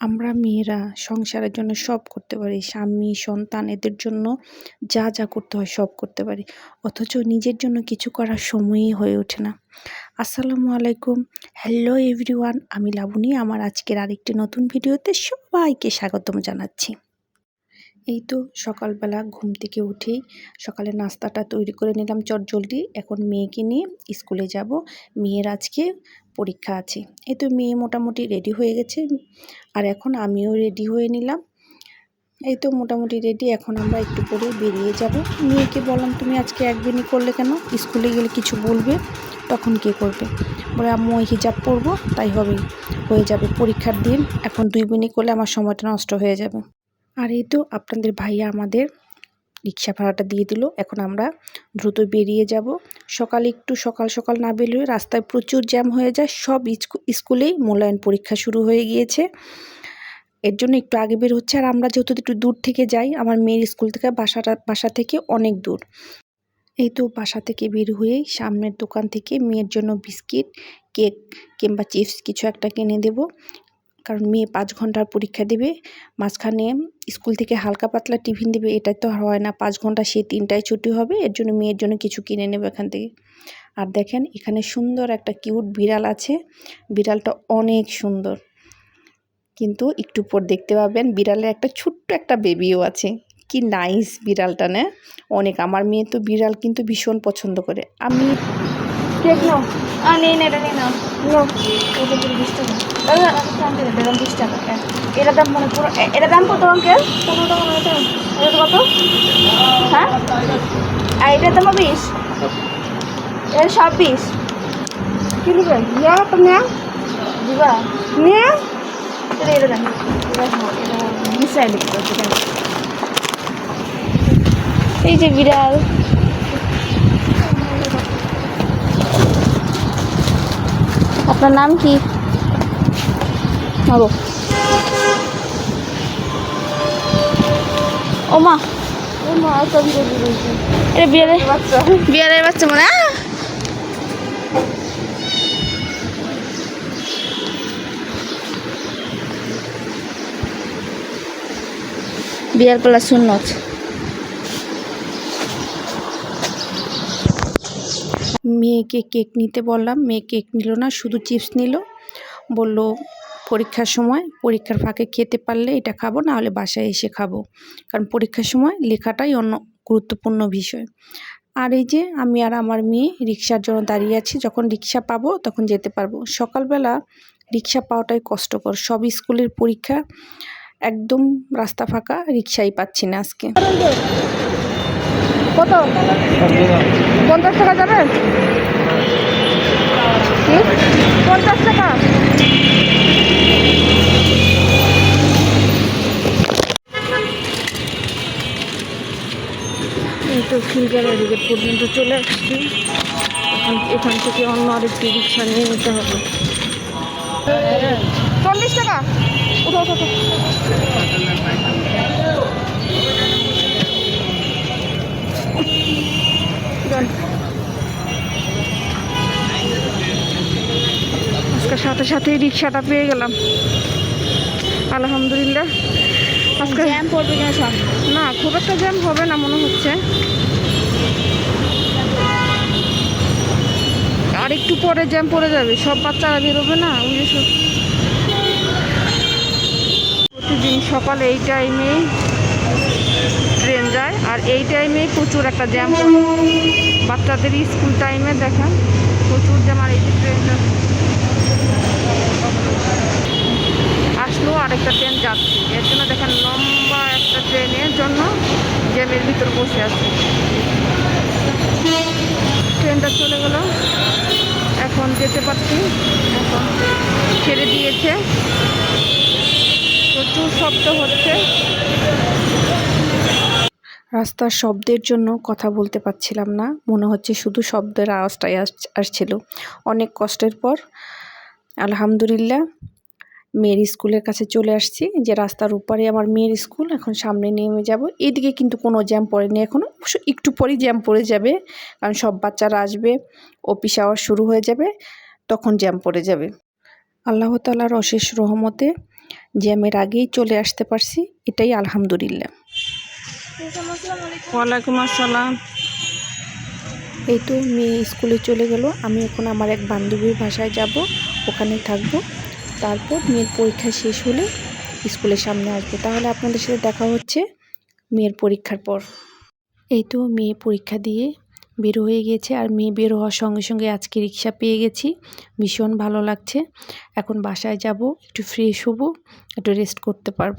আমরা মেয়েরা সংসারের জন্য সব করতে পারি। স্বামী, সন্তান, এদের জন্য যা যা করতে হয় সব করতে পারি। অথচ নিজের জন্য কিছু করার সময়ই হয়ে ওঠে না। আসসালামু আলাইকুম। হ্যালো এভরিওয়ান আমি লাবণী। আমার আজকের আরেকটি নতুন ভিডিওতে সবাইকে স্বাগতম জানাচ্ছি। এই তো সকালবেলা ঘুম থেকে উঠেই সকালে নাস্তাটা তৈরি করে নিলাম চটজলদি। এখন মেয়েকে নিয়ে স্কুলে যাব। মেয়ের আজকে পরীক্ষা আছে। এই তো মেয়ে মোটামুটি রেডি হয়ে গেছে। আর এখন আমিও রেডি হয়ে নিলাম। এই তো মোটামুটি রেডি এখন আমরা একটু পরে বেরিয়ে যাব। মেয়েকে বললাম, তুমি আজকে একদিনই করলে কেন? স্কুলে গেলে কিছু বলবে? তখন কে করবে? বলে, আম্মু, ওই হিজাব পরবো, তাই হবে। হয়ে যাবে পরীক্ষার দিন। এখন দুই মিনিট করলে আমার সময়টা নষ্ট হয়ে যাবে। আর এই তো আপনাদের ভাইয়া আমাদের রিক্সা ভাড়াটা দিয়ে দিল। এখন আমরা দ্রুত বেরিয়ে যাব। সকালে একটু সকাল সকাল না বেরোলে রাস্তায় প্রচুর জ্যাম হয়ে যায়। সব স্কুলেই মূল্যায়ন পরীক্ষা শুরু হয়ে গিয়েছে। এর জন্য একটু আগে বের হচ্ছে। আর আমরা যেহেতু একটু দূর থেকে যাই, আমার মেয়ের স্কুল থেকে বাসাটা, বাসা থেকে অনেক দূর। এই তো বাসা থেকে বের হয়েই সামনের দোকান থেকে মেয়ের জন্য বিস্কিট, কেক কিংবা চিপস কিছু একটা কিনে দেব। কারণ মেয়ে পাঁচ ঘণ্টার পরীক্ষা দেবে, মাঝখানে স্কুল থেকে হালকা পাতলা টিফিন দেবে এটা তো হয় না। পাঁচ ঘণ্টা সে তিনটায় ছুটি হবে, এর জন্য মেয়ের জন্য কিছু কিনে নেবে এখান থেকে। আর দেখেন, এখানে সুন্দর একটা কিউট বিড়াল আছে। বিড়ালটা অনেক সুন্দর। কিন্তু একটু পর দেখতে পাবেন, বিড়ালের একটা ছোট্ট একটা বেবিও আছে। কি নাইস বিড়ালটা, না? অনেক, আমার মেয়ে তো বিড়াল কিন্তু ভীষণ পছন্দ করে। আমি কেক নাও আ নেই না এটা নেই নাও নাও এটা পুরো বিশ টাকা দাদা আচ্ছা আনতে দে দাম বিশ টাকা হ্যাঁ। এটা দাম মানে পুরো এটা দাম কত অঙ্কেল পনেরো টাকা মানে এটা এটা কত হ্যাঁ আর এটার দাম বিশ এটা সব বিশ কি নেবে ইয়া তো নেয়া দিবা নিয়ে এটা এটা দাম হ্যাঁ, মিশাই লিখতে এই যে বিড়াল আপনার নাম কি? হব। ও মা। এটা বিড়ালের বাচ্চা। বিড়ালের বাচ্চা মানে! বিড়াল পালা সুন্নত। মেয়েকে কেক নিতে বললাম। মেয়ে কেক নিল না, শুধু চিপস নিল। বলল, পরীক্ষার সময় পরীক্ষার ফাঁকে খেতে পারলে এটা খাব না হলে বাসায় এসে খাব। কারণ পরীক্ষার সময় লেখাটাই অন্য গুরুত্বপূর্ণ বিষয়। আর এই যে আমি আর আমার মেয়ে রিক্সার জন্য দাঁড়িয়ে আছি, যখন রিক্সা পাবো তখন যেতে পারব। সকালবেলা রিক্সা পাওয়াটাই কষ্টকর। সব স্কুলের পরীক্ষা একদম রাস্তা ফাঁকা, রিক্সাই পাচ্ছি না আজকে। কত? পঞ্চাশ টাকা যাবে? পঞ্চাশ টাকা? তো ফিল্টারের গেট পর্যন্ত চলে আসছি। এখন এখান থেকে অন্য আরেকটি রিক্সা নিয়ে নিতে হবে। চল্লিশ টাকা? উঠো উঠো। আজকে সাথে সাথেই রিক্সাটা পেয়ে গেলাম। আলহামদুলিল্লাহ। আজকে জ্যাম পড়বে না খুব একটা জ্যাম হবে না মনে হচ্ছে। আর একটু পরে জ্যাম পড়ে যাবে সব বাচ্চারা বেরোবে না প্রতিদিন সকালে এই টাইমে ট্রেন যায়। আর এই টাইমে প্রচুর একটা জ্যাম বাচ্চাদের স্কুল টাইমে দেখা, প্রচুর জ্যাম আর এই যে ট্রেনটা আসলো আরেকটা ট্রেন যাচ্ছে। এর জন্য দেখেন লম্বা একটা ট্রেনের জন্য জ্যামের ভিতর বসে আছে। ট্রেনটা চলে গেল। এখন যেতে পারছি। এখন ছেড়ে দিয়েছে। প্রচুর শব্দ হচ্ছে। রাস্তার শব্দের জন্য কথা বলতে পারছিলাম না। মনে হচ্ছে শুধু শব্দের আওয়াজটাই আস- আসছিল। অনেক কষ্টের পর, আলহামদুলিল্লাহ, মেয়ের স্কুলের কাছে চলে আসছি। যে রাস্তার উপরে আমার মেয়ের স্কুল, এখন সামনে নেমে যাব। এদিকে কিন্তু কোনো জ্যাম পড়েনি এখনও একটু পরেই জ্যাম পড়ে যাবে, কারণ সব বাচ্চারা আসবে অফিস আওয়ার শুরু হয়ে যাবে, তখন জ্যাম পড়ে যাবে। আল্লাহ তালার অশেষ রহমতে জ্যামের আগেই চলে আসতে পারছি। এটাই আলহামদুলিল্লাহ। ওয়ালাইকুম আসসালাম। এই তো মেয়ে স্কুলে চলে গেল। আমি এখন আমার এক বান্ধবীর বাসায় যাব, ওখানে থাকব। তারপর মেয়ের পরীক্ষা শেষ হলে স্কুলের সামনে আসব। তাহলে আপনাদের সাথে দেখা হচ্ছে মেয়ের পরীক্ষার পর। এই তো মেয়ে পরীক্ষা দিয়ে বের হয়ে গেছে আর মেয়ে বের হওয়ার সঙ্গে সঙ্গে আজকে রিক্সা পেয়ে গেছি। ভীষণ ভালো লাগছে। এখন বাসায় যাব, একটু ফ্রেশ হব, একটু রেস্ট করতে পারব।